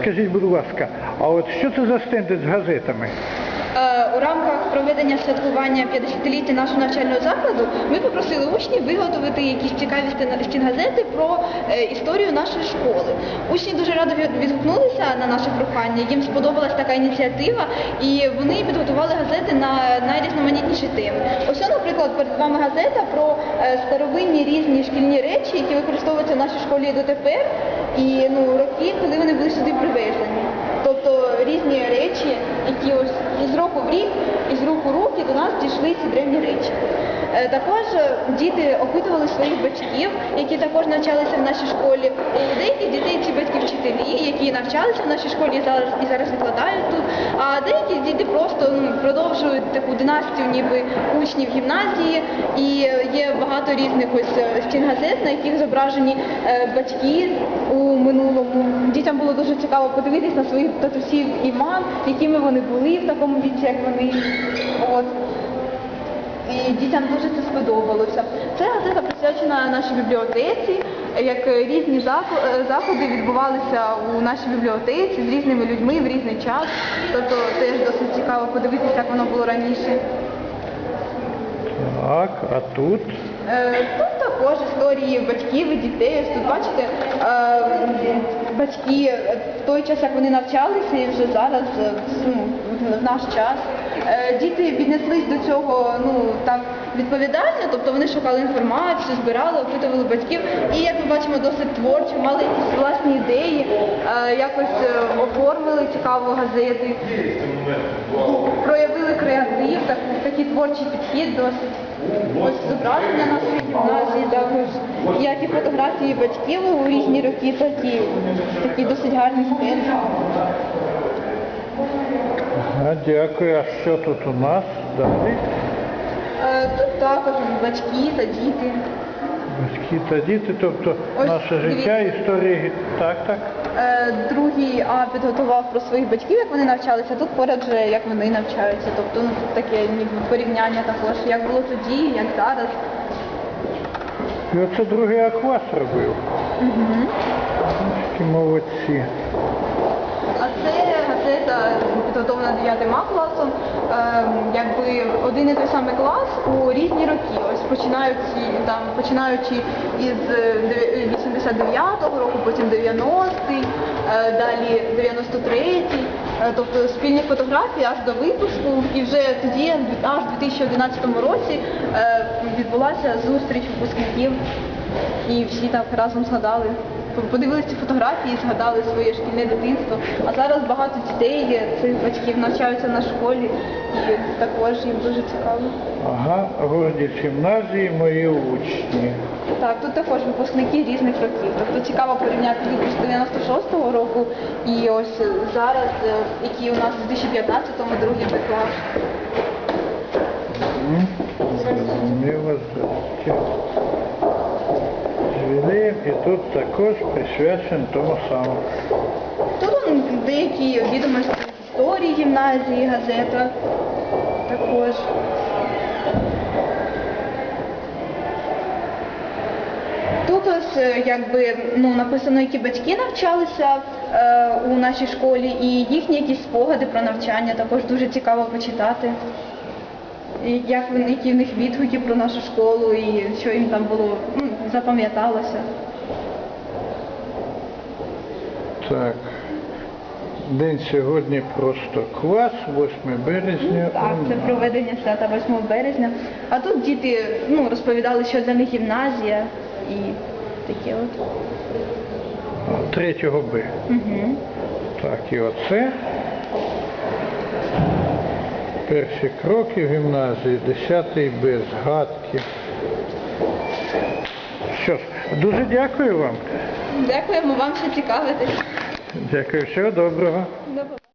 скажіть, будь ласка, а от що це за стенди з газетами? У рамках проведення святкування 50-ліття нашого навчального закладу ми попросили учнів виготовити якісь цікаві стінгазети про е, історію нашої школи. Учні дуже радо відгукнулися на наше прохання, їм сподобалась така ініціатива, і вони підготували газети на найрізноманітніші теми. Ось, наприклад, перед вами газета про е, старовинні різні шкільні речі, які використовуються в нашій школі дотепер, і ну, роки, коли вони були сюди привезені. Тобто різні речі, із року в рук руки до нас дійшли ці древні речі. Е, Також е, діти опитували своїх батьків, які також навчалися в нашій школі. У деяких дітей ці батьки вчителі, які навчалися в нашій школі і зараз і зараз викладають тут. А деякі діти просто ну, продовжують таку династію, ніби учнів гімназії. І е, є багато різних ось стінгазет, на яких зображені батьки у минулому. Дітям було дуже цікаво подивитись на своїх татусів і мам, якими вони були в такому віці, як вони. От. І дітям дуже це сподобалося. Це газета присвячена нашій бібліотеці, як різні е, заходи відбувалися у нашій бібліотеці з різними людьми в різний час. Тобто теж досить цікаво подивитися, як воно було раніше. Так, а тут? Е, Тут також історії батьків і дітей. Тут бачите, е, батьки в той час, як вони навчалися, і вже зараз, ну, в наш час, діти віднеслись до цього ну так відповідально, тобто вони шукали інформацію, збирали, опитували батьків. І як ми бачимо, досить творчо, мали якісь власні ідеї, е, якось е, оформили цікаво газети, проявили креатив, так, такий творчий підхід досить. Ось зображення нашої гімназії, також як і фотографії батьків у різні роки, так і такі досить гарні стенди. Ага, дякую. А що тут у нас далі? Е, Тут також батьки та діти. Батьки та діти, тобто Ось наше життя, історії. Так, так. Е, Другий А підготував про своїх батьків, як вони навчалися. Тут поряд же як вони навчаються. Тобто ну тут таке ніби порівняння також, як було тоді, як зараз. І оце другий аквас робив. Угу. Такі молодці. А це газета підготовлена 9 класом, ем, якби один і той самий клас у різні роки. Ось починаючи там, починаючи із е, 89-го року, потім 90-й, е, далі 93-й. Е, Тобто спільні фотографії аж до випуску, і вже тоді, аж у 2011 році, е, відбулася зустріч випускників, і всі так разом згадали. Подивилися ці фотографії, згадали своє шкільне дитинство. А зараз багато дітей цих батьків навчаються на школі і також їм дуже цікаво. Ага, гордість гімназії, мої учні. Так, тут також випускники різних років. Тобто цікаво порівняти випуск 96-го року і ось зараз, е, які у нас в 2015-му другий. М, Зрозуміло, і тут також присвячен тому самому. Тут деякі відомості з історії гімназії, газета також. Тут ось е, якби ну написано, які батьки навчалися е, у нашій школі, і їхні якісь спогади про навчання також дуже цікаво почитати. Як які в них відгуки про нашу школу і що їм там було ну, запам'яталося. Так. День сьогодні просто клас, 8 березня. Так, це проведення свята 8 березня. А тут діти ну, розповідали, що для них гімназія і таке от. 3 Б. Угу. Так, і оце. Перші кроки в гімназії, 10 Б, згадки. Що ж, дуже дякую вам. Дякуємо вам, що цікавитесь. Дякую, всього доброго.